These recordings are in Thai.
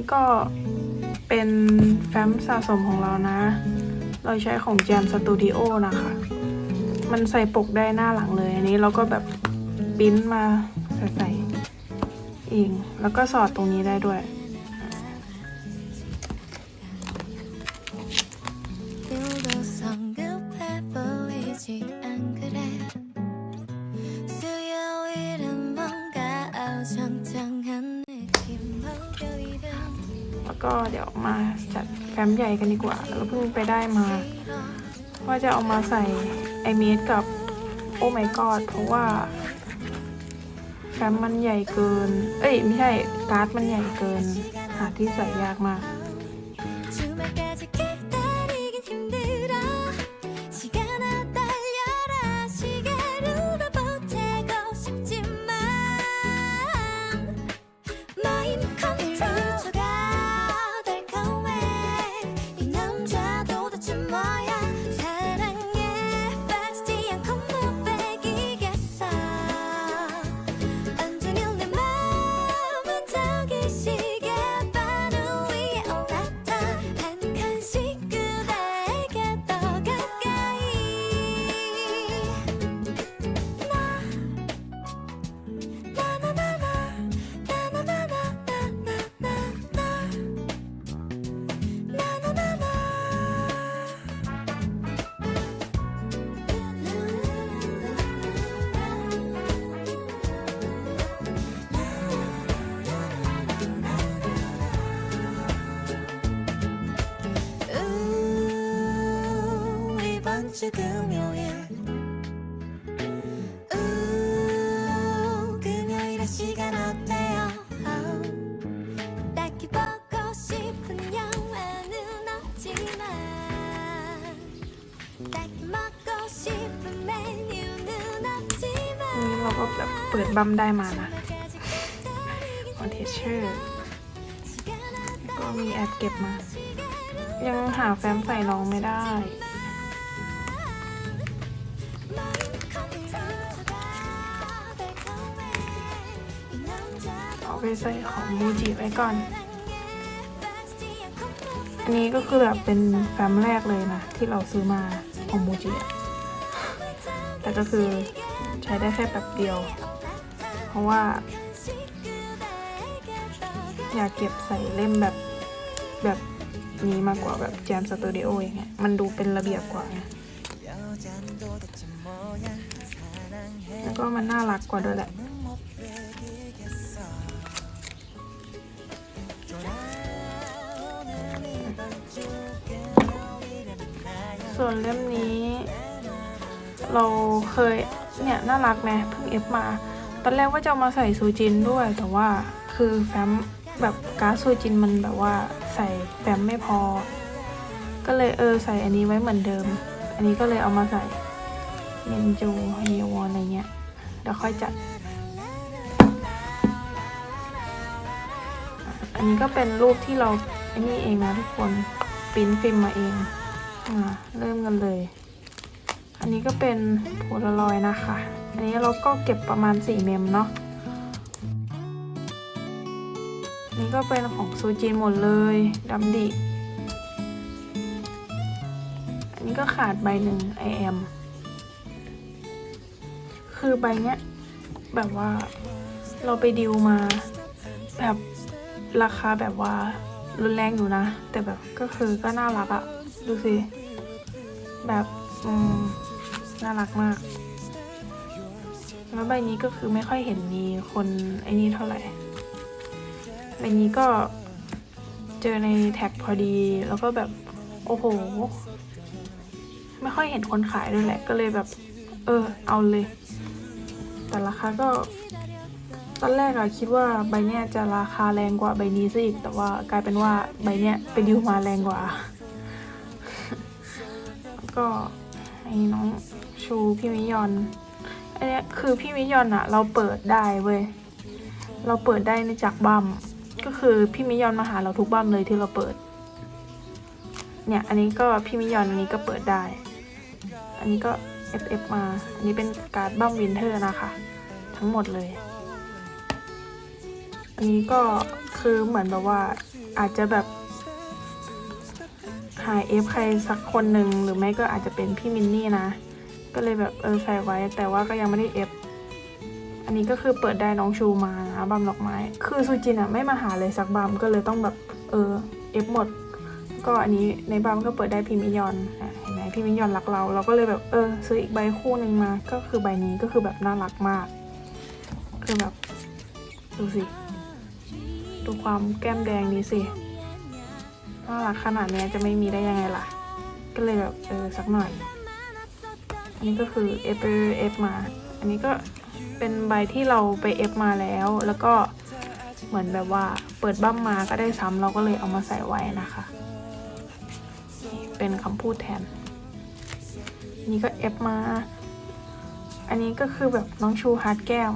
นี้ก็เป็นแฟ้มสะสมของเรานะ เราใช้ของ Jam Studio นะคะ มันใส่ปกได้หน้าหลังเลย อันนี้เราก็แบบปิ้นมาใส่ใส่เอง แล้วก็สอดตรงนี้ได้ด้วย ก็เดี๋ยวมาจัดแฟ้มใหญ่กันดีกว่าเราเพิ่งไปได้มา ว่าจะเอามาใส่ไอเมดกับโอ้ไม่กอดเพราะว่าแฟ้มมันใหญ่เกิน เอ้ย ไม่ใช่การ์ดมันใหญ่เกิน หาที่ใส่ยากมาก 이번 주 금요일 우, 금요일에 시간 어때요 딱히 보고 싶은 영화는 없지만 딱히 먹고 싶은 메뉴는 없지만 อันนี้เราก็แบบเปิดบัมได้มานะคอนเทเชอร์ก็มีแอดเก็บมา ยังหาแฟ้มใส่รองไม่ได้ เอ ไปใส่ของมูจิไว้ก่อน อันนี้ก็คือแบบเป็นแฟ้มแรกเลยนะ ที่เราซื้อมาของมูจิอะแต่ก็คือใช้ได้แค่แบบเดียว เพราะว่า อยากเก็บใส่เล่มแบบแบบนี้มากกว่าแบบแจมสตูดิโออย่างเงี้ยมันดูเป็นระเบียบกว่าไงแล้วก็มันน่ารักกว่าด้วยแหละ ส่วนเล่มนี้ เราเคยเนี่ยน่ารักไหมเพิ่งเอฟมา ตอนแรกว่าจะามาใส่ซูจินด้วย แต่ว่าคือแฟ้มแบบการ์ดซูจินมันแบบว่าใส่แฟ้มไม่พอ ก็เลยเออใส่อันนี้ไว้เหมือนเดิม อันนี้ก็เลยเอามาใส่เมนจูเฮยวอนอะไรเงี้ยเดี๋ยวค่อยจัด อันนี้ก็เป็นรูปที่เราอันนี้เองนะทุกคนปิ้นฟิล์มมาเอง อ่าเริ่มกันเลย อันนี้ก็เป็นโพลารอยด์นะคะ อันนี้เราก็เก็บประมาณ 4 เมมเนาะอันนี้ก็เป็นของซูจีนหมดเลยดำดิอันนี้ก็ขาดใบหนึ่ง I am คือใบเนี้ย แบบว่าเราไปดิวมา แบบราคาแบบว่ารุนแรงอยู่นะ แต่แบบก็คือก็น่ารักอะดูสิ แบบอืมน่ารักมาก แล้วใบนี้ก็คือไม่ค่อยเห็นมีคนไอ้นี่เท่าไหร่ ใบนี้ก็เจอในแท็กพอดี แล้วก็แบบโอ้โห ไม่ค่อยเห็นคนขายด้วยแหละ ก็เลยแบบ เออ เอาเลย แต่ราคาก็ ตอนแรกอะคิดว่าใบเนี้ยจะราคาแรงกว่าใบนี้ซะอีก แต่ว่ากลายเป็นว่าใบเนี้ยไปดิวมาแรงกว่า ก็ไอ้น้องชูพี่มิยอน อันนี้คือพี่มิยอนอะเราเปิดได้เว้ย เราเปิดได้ในจากบัมก็คือพี่มิยอนมาหาเราทุกบัมเลยที่เราเปิด เนี่ยอันนี้ก็พี่มิยอนอันนี้ก็เปิดได้ อันนี้ก็ FF มา อันนี้เป็นการ์ดบัมวินเทอร์นะคะ ทั้งหมดเลย อันนี้ก็คือเหมือนแบบว่าอาจจะแบบ หายเอฟใครสักคนหนึ่งหรือไม่ก็อาจจะเป็นพี่มินนี่นะ ก็เลยแบบเออใส่ไว้ แต่ว่าก็ยังไม่ได้เอฟอันนี้ก็คือเปิดได้น้องชูมานะบัมดอกไม้ คือซูจินอะไม่มาหาเลยสักบัมก็เลยต้องแบบเออเอฟหมด ก็อันนี้ในบัมก็เปิดได้พิมิยอนอะเห็นไหมพิมิยอนรักเรา เราก็เลยแบบเออซื้ออีกใบคู่หนึ่งมา ก็คือใบนี้ก็คือแบบน่ารักมาก คือแบบดูสิดูความแก้มแดงนี้สิ น่ารักขนาดนี้จะไม่มีได้ยังไงล่ะ ก็เลยแบบเออสักหน่อย อันนี้ก็คือเอฟเอฟมา อันนี้ก็เป็นใบที่เราไปเอฟมาแล้ว แล้วก็เหมือนแบบว่าเปิดบั้มมาก็ได้ซ้ำเราก็เลยเอามาใส่ไว้นะคะ เป็นคำพูดแทนนนี้ก็เอฟมา อันนี้ก็คือแบบน้องชูฮาร์ดแก้ม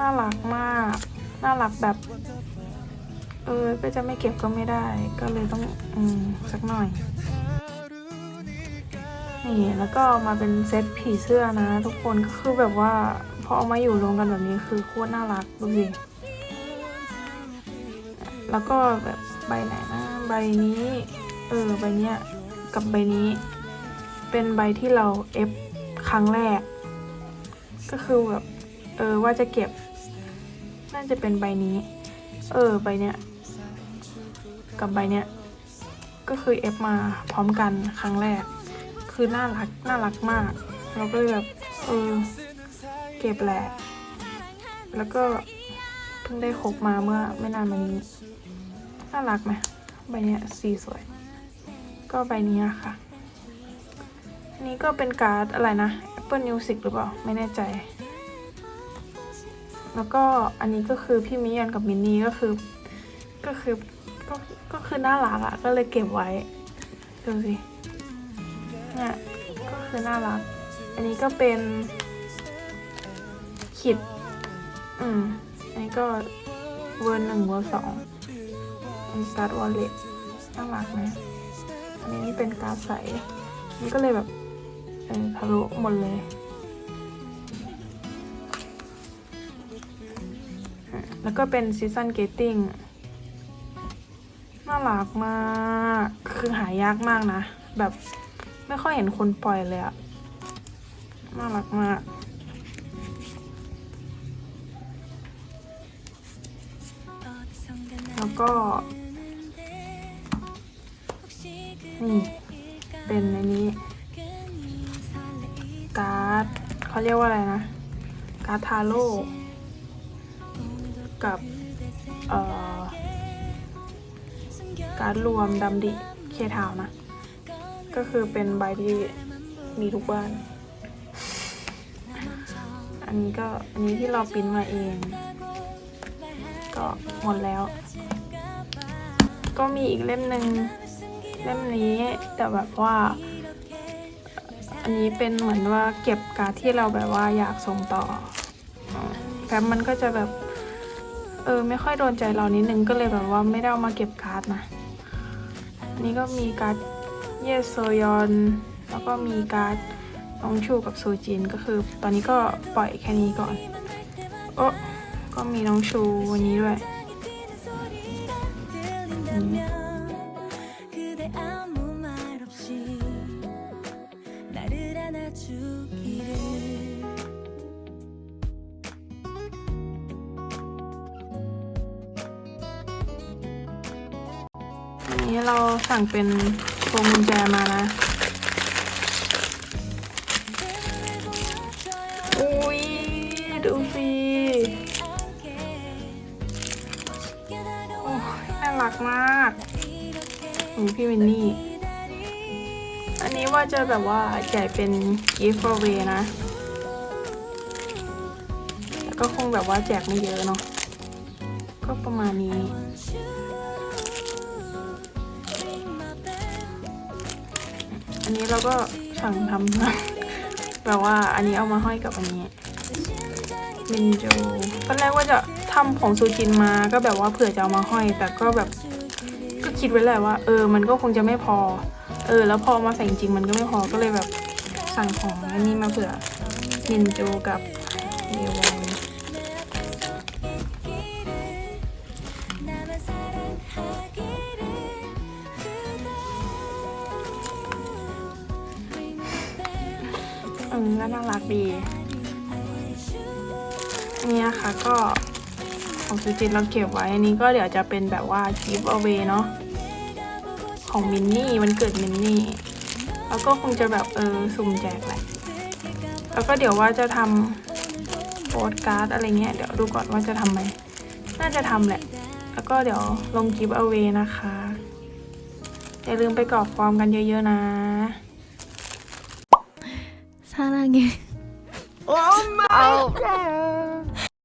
น่ารักมาก น่ารักแบบ เออก็จะไม่เก็บก็ไม่ได้ ก็เลยต้องอืมสักหน่อย นี่แล้วก็มาเป็นเซตผีเสื้อนะ ทุกคนก็คือแบบว่าพอเอามาอยู่รวมกันแบบนี้คือโคตรน่ารักดูสิ แล้วก็แบบใบไหนนะ ใบนี้ เออใบเนี้ยกับใบนี้ เป็นใบที่เราเอฟครั้งแรก ก็คือแบบ เออว่าจะเก็บ น่าจะเป็นใบนี้ เออใบเนี้ย กับใบเนี้ยก็คือเอฟมาพร้อมกันครั้งแรก คือน่ารักน่ารักมากเราก็เลยแบบเออเก็บแหละ แล้วก็เพิ่งได้คบมาเมื่อไม่นานมานี้ น่ารักไหมใบเนี้ยสีสวย ก็ใบนี้ค่ะนนี้ก็เป็นการ์ดอะไรนะ Apple Music หรือเปล่า ไม่แน่ใจ แล้วก็อันนี้ก็คือพี่มิยอนกับมินนี่ก็คือ ก็คือ ก็ก็คือน่ารักอะก็เลยเก็บไว้ดูสิเนี่ยก็คือน่ารัก อันนี้ก็เป็นขิด อืมอันนี้ก็เวอร์หนึ่งเวอร์สองอันนี้การ์ดวอลเล็ตน่ารักนะอันนี้เป็นการ์ดใสมันก็เลยแบบเออทะลุหมดเลยแล้วก็เป็นซีซันเกตติ้ง รักมาก คือหายากมากนะ แบบไม่ค่อยเห็นคนปล่อยเลยอะน่ารักมาก แล้วก็ นี่ เป็นอันนี้ การ์ดเขาเรียกว่าอะไรนะ การ์ดทาโร่กับ การดรวมดำดิเคทาวนะ ก็คือเป็นใบที่มีทุกบ้าน อันนี้ก็อันนี้ที่เราปริ้นมาเอง ก็หมดแล้ว ก็มีอีกเล่มหนึ่งเล่มนี้แต่แบบว่าอันนี้เป็นเหมือนว่าเก็บการ์ดที่เราแบบว่าอยากส่งต่อแฟ้มมันก็จะแบบ เออ ไม่ค่อยโดนใจเรานิดนึงก็เลยแบบว่าไม่ได้เอามาเก็บการ์ดนะ นี้ก็มีการ์ดเยสโซยอน แล้วก็มีการ์ดน้องชูกับซูจินก็คือ ตอนนี้ก็ปล่อยแค่นี้ก่อน โอ้ก็มีน้องชูวันนี้ด้วย นนี้เราสั่งเป็นพวงกุญแจมานะ อุ้ยดูสิโอ้ยน่ารักมากอืมพี่วินนี่ อันนี้ว่าจะแบบว่าแจกเป็น gift away นะ แล้วก็คงแบบว่าแจกไม่เยอะเนาะ ก็ประมาณนี้ นนี้เราก็สั่งทำมาแบบว่าอันนี้เอามาห้อยกับอันนี้มินโจตอนแรกว่าจะทำของซูจินมาก็แบบว่าเผื่อจะเอามาห้อย แต่ก็แบบก็คิดไว้แหละว่า เออ มันก็คงจะไม่พอ เออ แล้วพอมาใส่จริงมันก็ไม่พอก็เลยแบบสั่งของอันนี้มาเผื่อมินโจกับเดว ออก็น่ารักดีเนี่ยค่ะก็ของซูจิเราเก็บไว้อันนี้ก็เดี๋ยวจะเป็นแบบว่า give away เนาะของมินนี่มันเกิดมินนี่ แล้วก็คงจะแบบเออสุ่มแจกแหละแล้วก็เดี๋ยวว่าจะทำโปสการ์ดอะไรเงี้ยเดี๋ยวดูก่อนว่าจะทำไหมน่าจะทำแหละ แล้วก็เดี๋ยวลง give away นะคะอย่าลืมไปกรอกฟอร์มกันเยอะๆนะ 사랑해. 오 마이 갓.